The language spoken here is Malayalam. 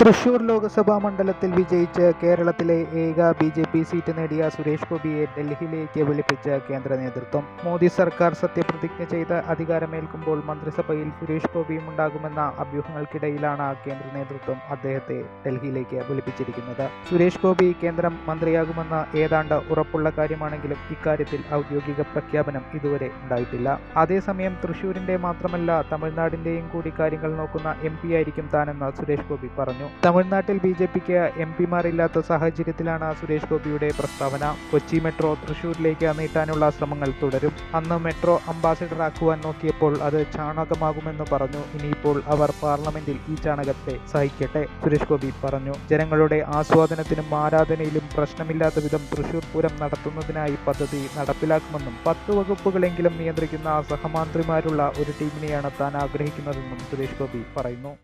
തൃശൂർ ലോക്സഭാ മണ്ഡലത്തിൽ വിജയിച്ച് കേരളത്തിലെ ഏക ബി ജെ പി സീറ്റ് നേടിയ സുരേഷ് ഗോപിയെ ഡൽഹിയിലേക്ക് വിളിപ്പിച്ച കേന്ദ്ര നേതൃത്വം. മോദി സർക്കാർ സത്യപ്രതിജ്ഞ ചെയ്ത് അധികാരമേൽക്കുമ്പോൾ മന്ത്രിസഭയിൽ സുരേഷ് ഗോപിയും ഉണ്ടാകുമെന്ന അഭ്യൂഹങ്ങൾക്കിടയിലാണ് കേന്ദ്ര നേതൃത്വം അദ്ദേഹത്തെ ഡൽഹിയിലേക്ക് വിളിപ്പിച്ചിരിക്കുന്നത്. സുരേഷ് ഗോപി കേന്ദ്രം മന്ത്രിയാകുമെന്ന് ഏതാണ്ട് ഉറപ്പുള്ള കാര്യമാണെങ്കിലും ഇക്കാര്യത്തിൽ ഔദ്യോഗിക പ്രഖ്യാപനം ഇതുവരെ ഉണ്ടായിട്ടില്ല. അതേസമയം തൃശൂരിന്റെ മാത്രമല്ല തമിഴ്നാടിന്റെയും കൂടി കാര്യങ്ങൾ നോക്കുന്ന എം ആയിരിക്കും താനെന്ന് സുരേഷ് ഗോപി പറഞ്ഞു. തമിഴ്നാട്ടിൽ ബി ജെ പിക്ക് എം പിമാരില്ലാത്ത സാഹചര്യത്തിലാണ് സുരേഷ് ഗോപിയുടെ പ്രസ്താവന. കൊച്ചി മെട്രോ തൃശൂരിലേക്ക് നീട്ടാനുള്ള ശ്രമങ്ങൾ തുടരും. അന്ന് മെട്രോ അംബാസിഡർ ആക്കുവാൻ നോക്കിയപ്പോൾ അത് ചാണകമാകുമെന്ന് പറഞ്ഞു. ഇനിയിപ്പോൾ അവർ പാർലമെന്റിൽ ഈ ചാണകത്തെ സഹിക്കട്ടെ സുരേഷ് ഗോപി പറഞ്ഞു. ജനങ്ങളുടെ ആസ്വാദനത്തിനും ആരാധനയിലും പ്രശ്നമില്ലാത്ത വിധം തൃശൂർ പൂരം നടത്തുന്നതിനായി പദ്ധതി നടപ്പിലാക്കുമെന്നും പത്ത് വകുപ്പുകളെങ്കിലും നിയന്ത്രിക്കുന്ന സഹമന്ത്രിമാരുള്ള ഒരു ടീമിനെയാണ് താൻ ആഗ്രഹിക്കുന്നതെന്നും സുരേഷ് ഗോപി പറയുന്നു.